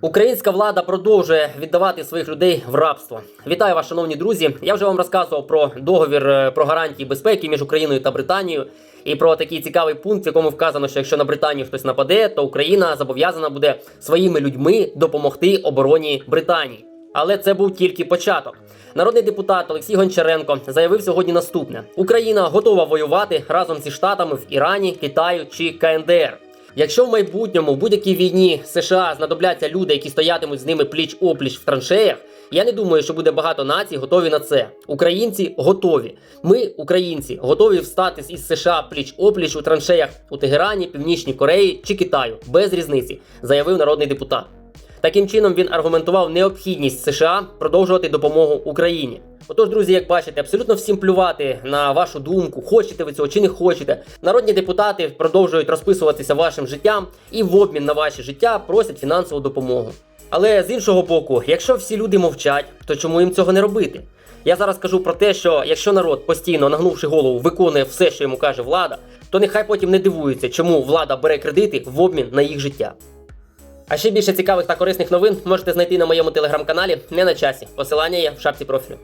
Українська влада продовжує віддавати своїх людей в рабство. Вітаю вас, шановні друзі. Я вже вам розказував про договір е, про гарантії безпеки між Україною та Британією. І про такий цікавий пункт, в якому вказано, що якщо на Британію хтось нападе, то Україна зобов'язана буде своїми людьми допомогти обороні Британії. Але це був тільки початок. Народний депутат Олексій Гончаренко заявив сьогодні наступне: Україна готова воювати разом зі штатами в Ірані, Китаю чи КНДР. Якщо в майбутньому в будь-якій війні США знадобляться люди, які стоятимуть з ними пліч опліч в траншеях, я не думаю, що буде багато націй готові на це. Українці готові. Ми, українці, готові встати із США пліч опліч у траншеях у Тегерані, Північній Кореї чи Китаю без різниці, заявив народний депутат. Таким чином він аргументував необхідність США продовжувати допомогу Україні. Отож, друзі, як бачите, абсолютно всім плювати на вашу думку, хочете ви цього чи не хочете. Народні депутати продовжують розписуватися вашим життям і в обмін на ваше життя просять фінансову допомогу. Але з іншого боку, якщо всі люди мовчать, то чому їм цього не робити? Я зараз кажу про те, що якщо народ постійно нагнувши голову, виконує все, що йому каже влада, то нехай потім не дивується, чому влада бере кредити в обмін на їх життя. А ще більше цікавих та корисних новин можете знайти на моєму телеграм-каналі не на часі. Посилання є в шапці профілю.